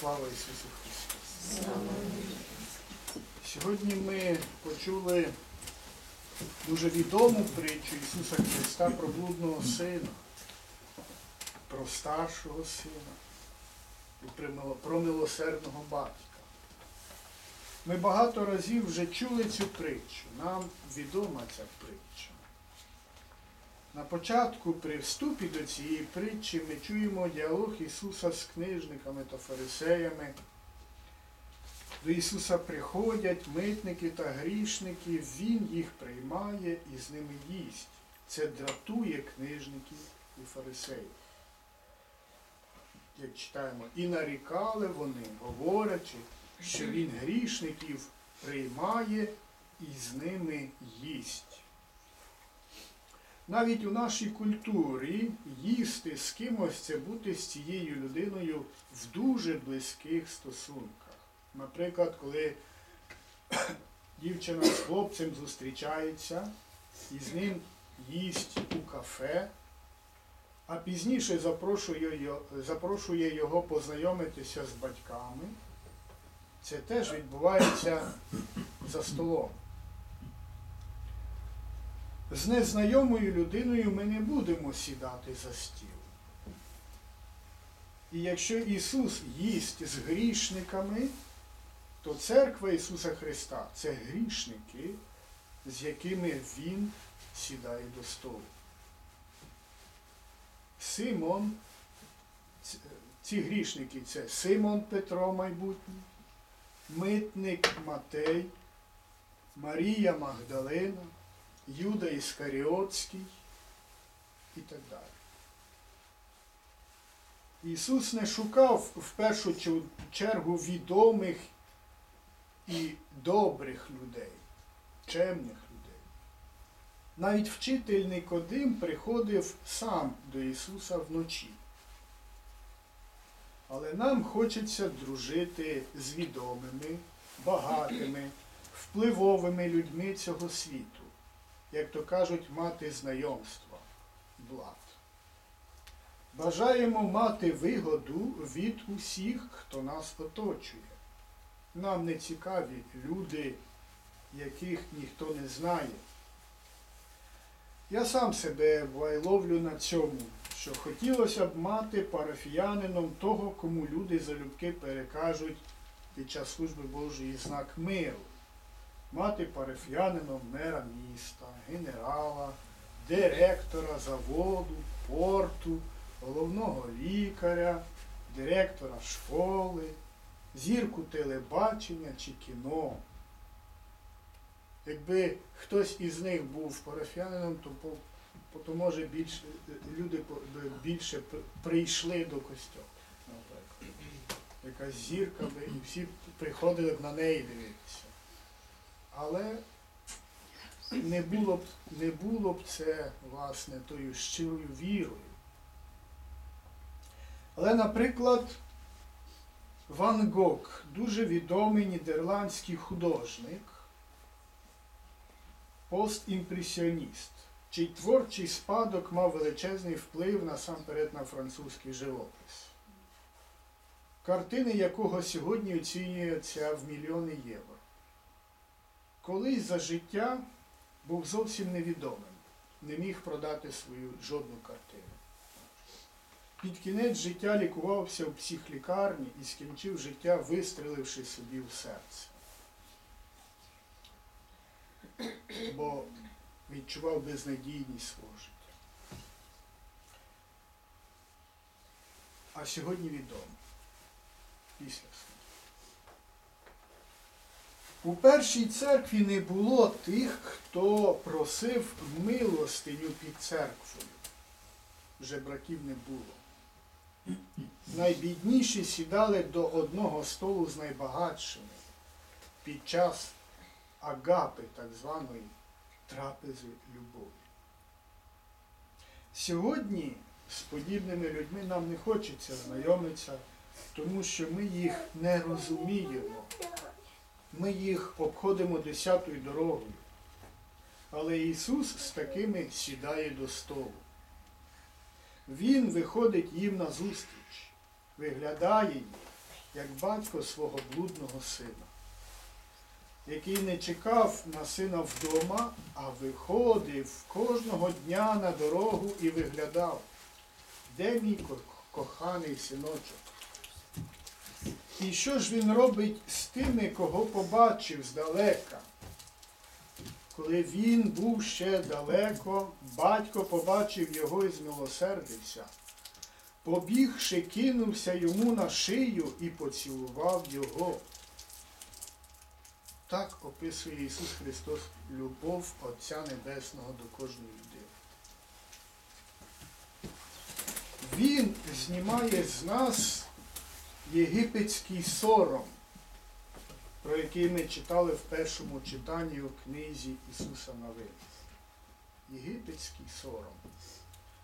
Слава Ісусу Христу! Сьогодні ми почули дуже відому притчу Ісуса Христа про блудного сина, про старшого сина і про про милосердного батька. Ми багато разів вже чули цю притчу. Нам відома ця притча. На початку, при вступі до цієї притчі, ми чуємо діалог Ісуса з книжниками та фарисеями. До Ісуса приходять митники та грішники, Він їх приймає і з ними їсть. Це дратує книжників і фарисеїв. Як читаємо, і нарікали вони, говорячи, що Він грішників приймає і з ними їсть. Навіть у нашій культурі їсти з кимось це бути з цією людиною в дуже близьких стосунках. Наприклад, коли дівчина з хлопцем зустрічається і з ним їсть у кафе, а пізніше запрошує, його познайомитися з батьками, це теж відбувається за столом. З незнайомою людиною ми не будемо сідати за стіл. І якщо Ісус їсть з грішниками, то церква Ісуса Христа це грішники, з якими Він сідає до столу. Симон, ці грішники це Симон Петро майбутній, митник Матей, Марія Магдалина, Юда Іскаріотський і так далі. Ісус не шукав в першу чергу відомих і добрих людей, чемних людей. Навіть вчитель Никодим приходив сам до Ісуса вночі. Але нам хочеться дружити з відомими, багатими, впливовими людьми цього світу, як то кажуть, мати знайомства, блат. Бажаємо мати вигоду від усіх, хто нас оточує. Нам не цікаві люди, яких ніхто не знає. Я сам себе буває, ловлю на цьому, що хотілося б мати парафіянином того, кому люди залюбки перекажуть під час служби Божої знак миру. Мати парафіянином мера міста, генерала, директора заводу, порту, головного лікаря, директора школи, зірку телебачення чи кіно. Якби хтось із них був парафіянином, то, по, то може більше, люди більше прийшли до наприклад. Якась зірка і всі приходили б на неї дивитися. Але не було б, не було б це, власне, тою щирою вірою. Але, наприклад, Ван Гог, дуже відомий нідерландський художник, постімпресіоніст, чий творчий спадок мав величезний вплив насамперед на французький живопис, картини якого сьогодні оцінюються в мільйони євро. Колись за життя був зовсім невідомим, не міг продати свою жодну картину. Під кінець життя лікувався в психлікарні і скінчив життя, вистріливши собі в серце. Бо відчував безнадійність свого життя. А сьогодні відомо. Після смерті. У першій церкві не було тих, хто просив милостиню під церквою. Жебраків не було. Найбідніші сідали до одного столу з найбагатшими під час агапи, так званої трапези любові. Сьогодні з подібними людьми нам не хочеться знайомитися, тому що ми їх не розуміємо. Ми їх обходимо десятою дорогою. Але Ісус з такими сідає до столу. Він виходить їм назустріч, виглядає їх, як батько свого блудного сина, який не чекав на сина вдома, а виходив кожного дня на дорогу і виглядав, де мій коханий синочок. І що ж він робить з тими, кого побачив здалека? Коли він був ще далеко, батько побачив його і змилосердився. Побігши, кинувся йому на шию і поцілував його. Так описує Ісус Христос любов Отця Небесного до кожної людини. Він знімає з нас єгипетський сором, про який ми читали в першому читанні у книзі Ісуса Новин. Єгипетський сором.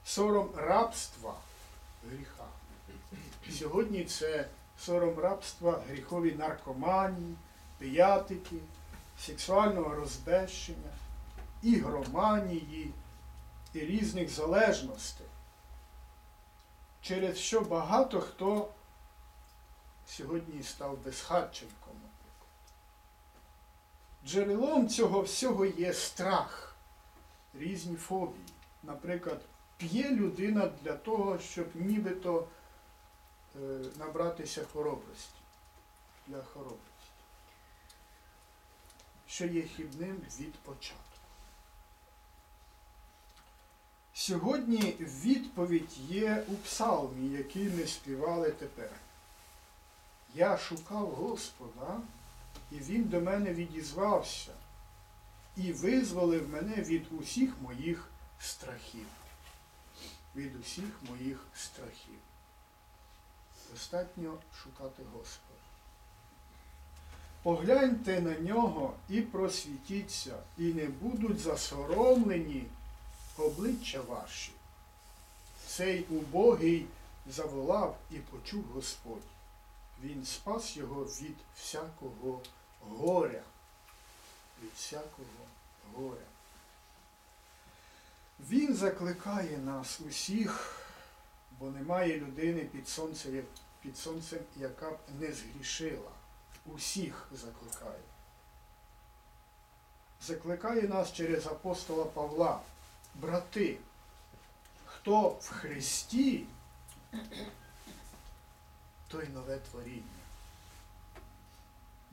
Сором рабства гріха. Сьогодні це сором рабства гріхові наркоманії, пиятики, сексуального розбещення, ігроманії і різних залежностей, через що багато хто сьогодні став безхатченком. Джерелом цього всього є страх, різні фобії. Наприклад, п'є людина для того, щоб нібито е, набратися хоробрості, для хоробрості, що є хібним від початку. Сьогодні відповідь є у псалмі, який ми співали тепер. Я шукав Господа, і Він до мене відізвався і визволив мене від усіх моїх страхів. Від усіх моїх страхів. Достатньо шукати Господа. Погляньте на нього і просвітіться, і не будуть засоромлені обличчя ваші. Цей убогий заволав і почув Господь. Він спас його від всякого горя. Від всякого горя. Він закликає нас усіх, бо немає людини під сонцем, під сонцем, яка б не згрішила. Усіх закликає. Закликає нас через апостола Павла. Брати, хто в Христі, той нове творіння.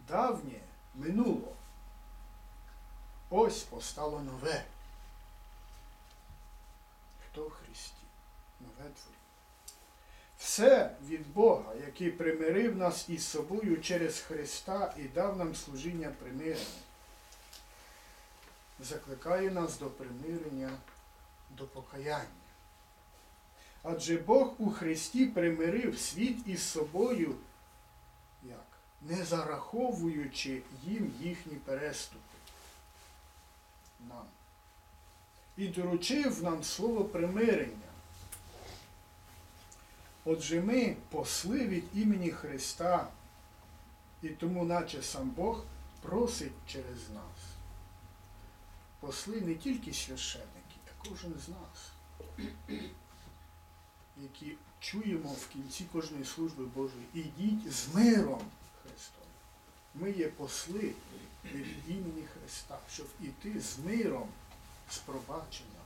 Давнє минуло. Ось постало нове. Хто в Христі? Нове творіння. Все від Бога, який примирив нас із собою через Христа і дав нам служіння примирення. Закликає нас до примирення, до покаяння. Адже Бог у Христі примирив світ із собою, як? не зараховуючи їм їхні переступи. Нам. І доручив нам слово примирення. Отже, ми посли від імені Христа, і тому, наче сам Бог, просить через нас. Посли не тільки священники, а кожен з нас які чуємо в кінці кожної служби Божої. Ідіть з миром Христом. Ми є посли від імені Христа, щоб іти з миром, з пробаченням.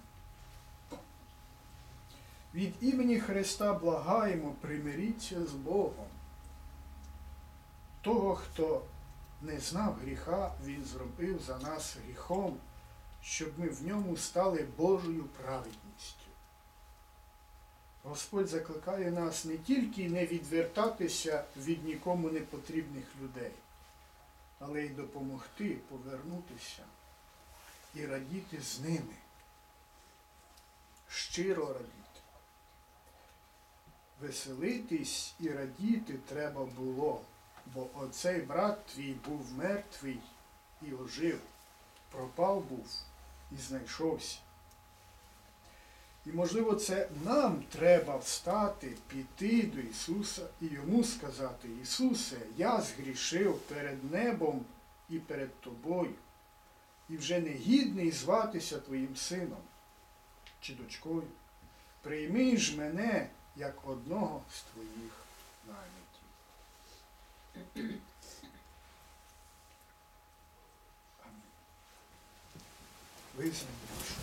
Від імені Христа благаємо, примиріться з Богом. Того, хто не знав гріха, Він зробив за нас гріхом, щоб ми в ньому стали Божою праведністю. Господь закликає нас не тільки не відвертатися від нікому непотрібних людей, але й допомогти повернутися і радіти з ними. Щиро радіти. Веселитись і радіти треба було, бо оцей брат твій був мертвий і ожив, пропав був і знайшовся. І, можливо, це нам треба встати, піти до Ісуса і йому сказати, Ісусе, я згрішив перед небом і перед Тобою, і вже не гідний зватися Твоїм сином чи дочкою. Прийми ж мене як одного з Твоїх. Амінь. Визнання.